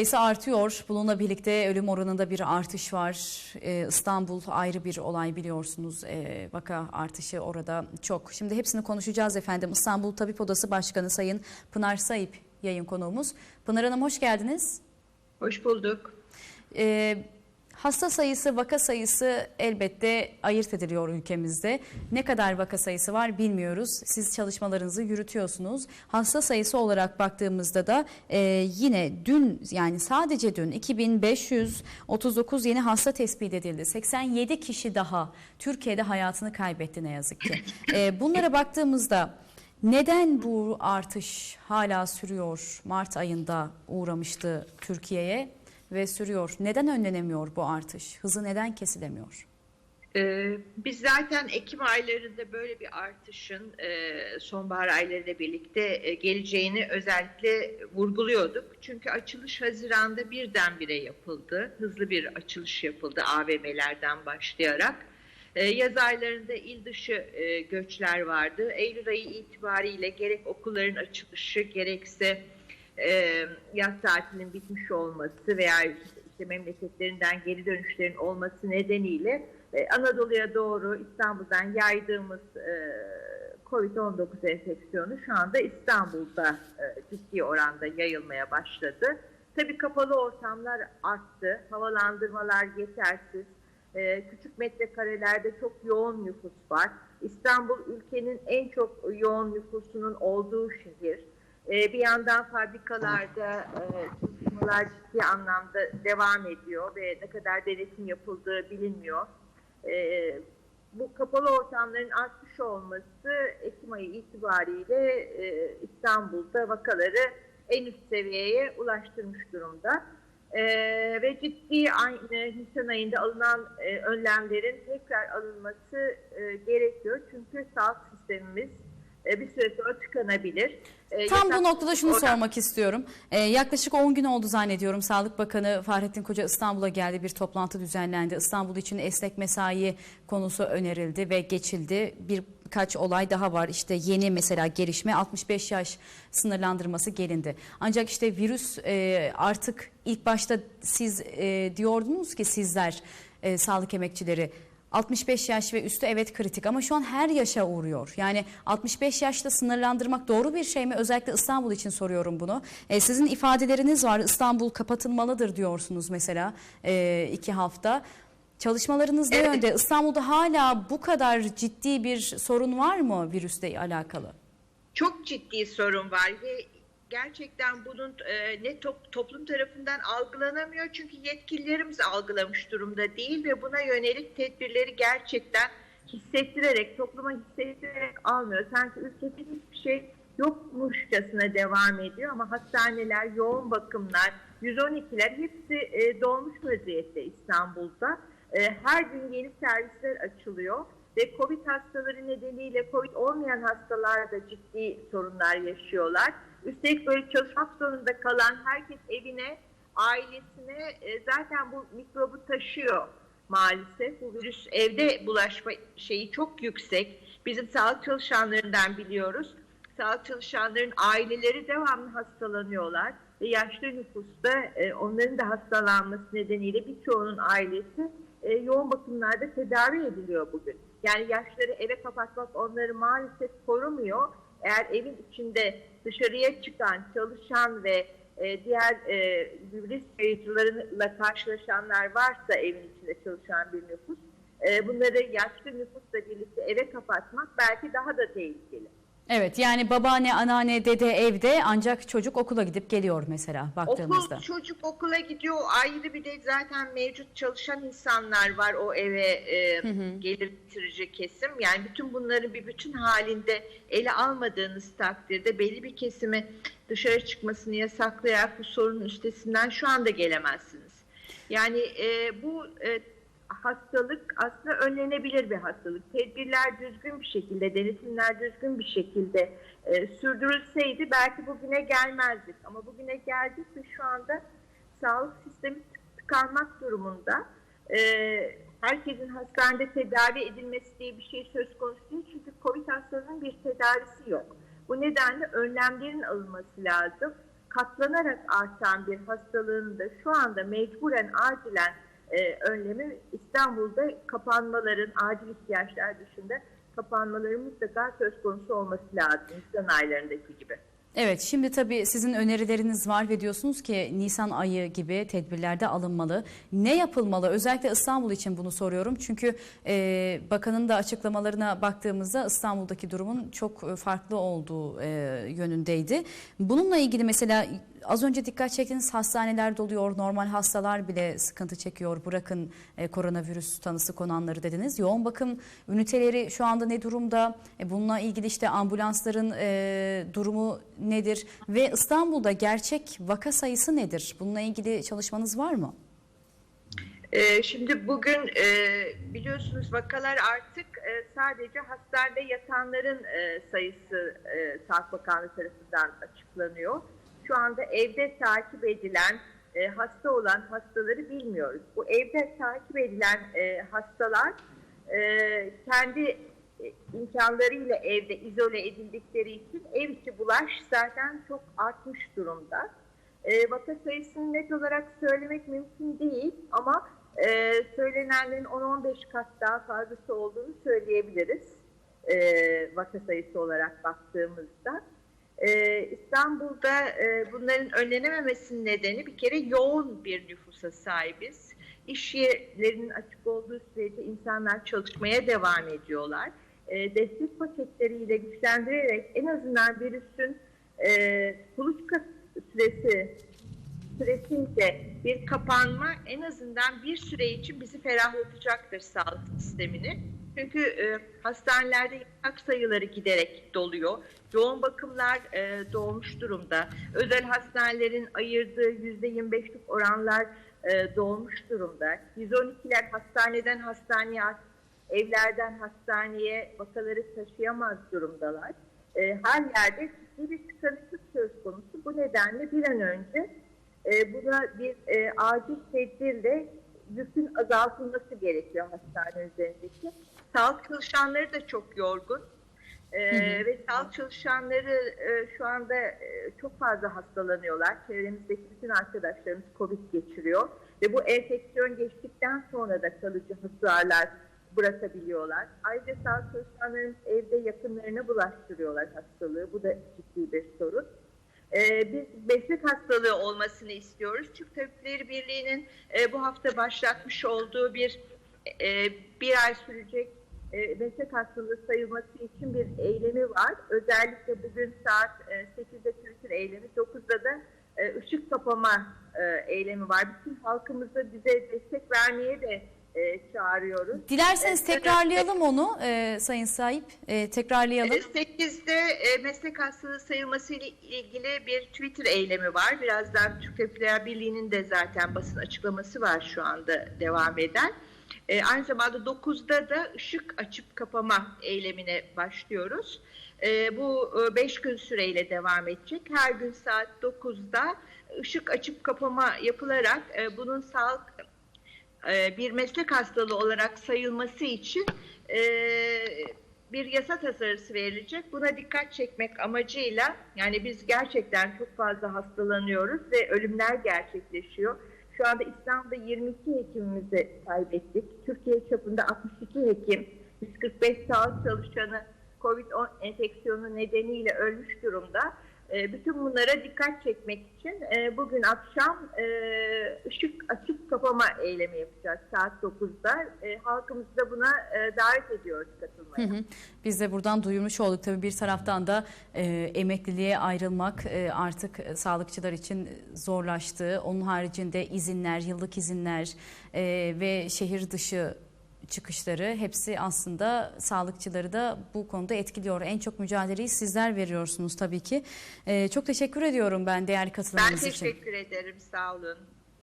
Sayısı artıyor. Bununla birlikte ölüm oranında bir artış var. Ee, İstanbul ayrı bir olay biliyorsunuz. Ee, vaka artışı orada çok. Şimdi hepsini konuşacağız efendim. İstanbul Tabip Odası Başkanı Sayın Pınar Sayıp yayın konuğumuz. Pınar Hanım hoş geldiniz. Hoş bulduk. Ee, hasta sayısı, vaka sayısı elbette ayırt ediliyor ülkemizde. Ne kadar vaka sayısı var bilmiyoruz. Siz çalışmalarınızı yürütüyorsunuz. Hasta sayısı olarak baktığımızda da e, yine dün yani sadece dün 2539 yeni hasta tespit edildi. 87 kişi daha Türkiye'de hayatını kaybetti ne yazık ki. E, bunlara baktığımızda neden bu artış hala sürüyor? Mart ayında uğramıştı Türkiye'ye ve sürüyor. Neden önlenemiyor bu artış? Hızı neden kesilemiyor? Ee, biz zaten Ekim aylarında böyle bir artışın e, sonbahar aylarıyla birlikte e, geleceğini özellikle vurguluyorduk. Çünkü açılış Haziran'da birdenbire yapıldı. Hızlı bir açılış yapıldı AVM'lerden başlayarak. E, yaz aylarında il dışı e, göçler vardı. Eylül ayı itibariyle gerek okulların açılışı gerekse e, yaz tatilinin bitmiş olması veya işte memleketlerinden geri dönüşlerin olması nedeniyle e, Anadolu'ya doğru İstanbul'dan yaydığımız e, COVID-19 enfeksiyonu şu anda İstanbul'da e, ciddi oranda yayılmaya başladı. Tabii kapalı ortamlar arttı, havalandırmalar yetersiz, e, küçük metrekarelerde çok yoğun nüfus var. İstanbul ülkenin en çok yoğun nüfusunun olduğu şehir. E, bir yandan fabrikalarda e, çalışmalar ciddi anlamda devam ediyor ve ne kadar denetim yapıldığı bilinmiyor. E, bu kapalı ortamların artmış olması Ekim ayı itibariyle e, İstanbul'da vakaları en üst seviyeye ulaştırmış durumda. E, ve ciddi aynı Nisan ayında alınan e, önlemlerin tekrar alınması e, gerekiyor. Çünkü sağlık sistemimiz e, bir süre sonra tıkanabilir. E, Tam bu noktada şunu Oradan- sormak istiyorum. Ee, yaklaşık 10 gün oldu zannediyorum. Sağlık Bakanı Fahrettin Koca İstanbul'a geldi. Bir toplantı düzenlendi. İstanbul için esnek mesai konusu önerildi ve geçildi. Birkaç olay daha var. İşte yeni mesela gelişme 65 yaş sınırlandırması gelindi. Ancak işte virüs e, artık ilk başta siz e, diyordunuz ki sizler e, sağlık emekçileri 65 yaş ve üstü evet kritik ama şu an her yaşa uğruyor. Yani 65 yaşta sınırlandırmak doğru bir şey mi? Özellikle İstanbul için soruyorum bunu. E, sizin ifadeleriniz var. İstanbul kapatılmalıdır diyorsunuz mesela e, iki hafta. Çalışmalarınız ne Evet. yönde? İstanbul'da hala bu kadar ciddi bir sorun var mı virüsle alakalı? Çok ciddi sorun var ve gerçekten bunun e, ne top- toplum tarafından algılanamıyor çünkü yetkililerimiz algılamış durumda değil ve buna yönelik tedbirleri gerçekten hissettirerek, topluma hissettirerek almıyor. Sanki ülkede hiçbir şey yokmuşçasına devam ediyor ama hastaneler, yoğun bakımlar, 112'ler hepsi e, dolmuş vaziyette İstanbul'da. E, her gün yeni servisler açılıyor ve COVID hastaları nedeniyle COVID olmayan hastalar da ciddi sorunlar yaşıyorlar. Üstelik böyle çalışmak zorunda kalan herkes evine, ailesine e, zaten bu mikrobu taşıyor maalesef. Bu virüs evde bulaşma şeyi çok yüksek. Bizim sağlık çalışanlarından biliyoruz. Sağlık çalışanların aileleri devamlı hastalanıyorlar ve yaşlı nüfusta e, onların da hastalanması nedeniyle birçoğunun ailesi e, yoğun bakımlarda tedavi ediliyor bugün. Yani yaşları eve kapatmak onları maalesef korumuyor. Eğer evin içinde dışarıya çıkan, çalışan ve e, diğer e, virüs yayıcılarıyla karşılaşanlar varsa evin içinde çalışan bir nüfus, e, bunları yaşlı nüfusla birlikte eve kapatmak belki daha da tehlikeli. Evet yani babaanne, anneanne, dede evde ancak çocuk okula gidip geliyor mesela baktığımızda. Okul, çocuk okula gidiyor. Ayrı bir de zaten mevcut çalışan insanlar var o eve e, gelir getirici kesim. Yani bütün bunları bir bütün halinde ele almadığınız takdirde belli bir kesimi dışarı çıkmasını yasaklayarak bu sorunun üstesinden şu anda gelemezsiniz. Yani e, bu e, hastalık aslında önlenebilir bir hastalık. Tedbirler düzgün bir şekilde, denetimler düzgün bir şekilde e, sürdürülseydi belki bugüne gelmezdik. Ama bugüne geldik ve şu anda sağlık sistemi tık- tıkanmak durumunda. E, herkesin hastanede tedavi edilmesi diye bir şey söz konusu değil. Çünkü COVID hastalığının bir tedavisi yok. Bu nedenle önlemlerin alınması lazım. katlanarak artan bir hastalığın da şu anda mecburen acilen e, önlemi İstanbul'da kapanmaların acil ihtiyaçlar dışında kapanmaların mutlaka söz konusu olması lazım Nisan aylarındaki gibi. Evet şimdi tabii sizin önerileriniz var ve diyorsunuz ki Nisan ayı gibi tedbirlerde alınmalı. Ne yapılmalı? Özellikle İstanbul için bunu soruyorum. Çünkü e, bakanın da açıklamalarına baktığımızda İstanbul'daki durumun çok farklı olduğu e, yönündeydi. Bununla ilgili mesela az önce dikkat çektiğiniz hastaneler doluyor. Normal hastalar bile sıkıntı çekiyor. Bırakın e, koronavirüs tanısı konanları dediniz. Yoğun bakım üniteleri şu anda ne durumda? E, bununla ilgili işte ambulansların e, durumu nedir? Ve İstanbul'da gerçek vaka sayısı nedir? Bununla ilgili çalışmanız var mı? Ee, şimdi bugün e, biliyorsunuz vakalar artık e, sadece hastanede yatanların e, sayısı e, Sağlık Bakanlığı tarafından açıklanıyor. Şu anda evde takip edilen e, hasta olan hastaları bilmiyoruz. Bu evde takip edilen e, hastalar e, kendi e, imkanlarıyla evde izole edildikleri için ev içi bulaş zaten çok artmış durumda. E, vaka sayısını net olarak söylemek mümkün değil ama e, söylenenlerin 10-15 kat daha fazlası olduğunu söyleyebiliriz e, vaka sayısı olarak baktığımızda. E, İstanbul'da e, bunların önlenememesinin nedeni bir kere yoğun bir nüfusa sahibiz. İş yerlerinin açık olduğu sürece insanlar çalışmaya devam ediyorlar. E, destek paketleriyle güçlendirerek en azından virüsün e, kuluçka süresi süresince bir kapanma en azından bir süre için bizi ferahlatacaktır sağlık sistemini. Çünkü e, hastanelerde yatak sayıları giderek doluyor. Yoğun bakımlar e, dolmuş durumda. Özel hastanelerin ayırdığı %25'lik oranlar e, dolmuş durumda. 112'ler hastaneden hastaneye, evlerden hastaneye vakaları taşıyamaz durumdalar. E, her yerde ciddi bir tıkanıklık söz konusu. Bu nedenle bir an önce e, buna bir e, acil tedbirle yükün azaltılması gerekiyor hastane üzerindeki. Sağlık çalışanları da çok yorgun. E, Ve sağlık çalışanları e, şu anda e, çok fazla hastalanıyorlar. Çevremizdeki bütün arkadaşlarımız COVID geçiriyor. Ve bu enfeksiyon geçtikten sonra da kalıcı hasarlar bırakabiliyorlar. Ayrıca sağlık çalışanlarımız evde yakınlarına bulaştırıyorlar hastalığı. Bu da ciddi bir sorun. Ee, biz meslek hastalığı olmasını istiyoruz. Türk Tabipleri Birliği'nin e, bu hafta başlatmış olduğu bir e, bir ay sürecek e, meslek hastalığı sayılması için bir eylemi var. Özellikle bugün saat e, 8'de Twitter eylemi, 9'da da e, ışık kapama e, eylemi var. Bütün halkımıza bize destek vermeye de e, çağırıyoruz. Dilerseniz Evet, tekrarlayalım onu e, Sayın Sahip. E, tekrarlayalım. 8'de e, meslek hastalığı sayılması ile ilgili bir Twitter eylemi var. Birazdan Türk Tabipler Birliği'nin de zaten basın açıklaması var şu anda devam eden. E, aynı zamanda 9'da da ışık açıp kapama eylemine başlıyoruz. E, bu 5 gün süreyle devam edecek. Her gün saat 9'da ışık açıp kapama yapılarak e, bunun sağlık e, bir meslek hastalığı olarak sayılması için e, bir yasa tasarısı verilecek. Buna dikkat çekmek amacıyla yani biz gerçekten çok fazla hastalanıyoruz ve ölümler gerçekleşiyor. Şu anda İstanbul'da 22 hekimimizi kaybettik. Türkiye çapında 62 hekim, 145 sağlık çalışanı COVID-10 enfeksiyonu nedeniyle ölmüş durumda. E, bütün bunlara dikkat çekmek için e, bugün akşam e, ışık açıp kapama eylemi yapacağız saat 9'da. E, halkımızı da buna davet ediyoruz katılmaya. Hı hı. Biz de buradan duyurmuş olduk. Tabii bir taraftan da emekliliğe ayrılmak artık sağlıkçılar için zorlaştı. Onun haricinde izinler, yıllık izinler ve şehir dışı çıkışları hepsi aslında sağlıkçıları da bu konuda etkiliyor. En çok mücadeleyi sizler veriyorsunuz tabii ki. E, çok teşekkür ediyorum ben değerli Ben katılımınız için. teşekkür ederim. Sağ olun.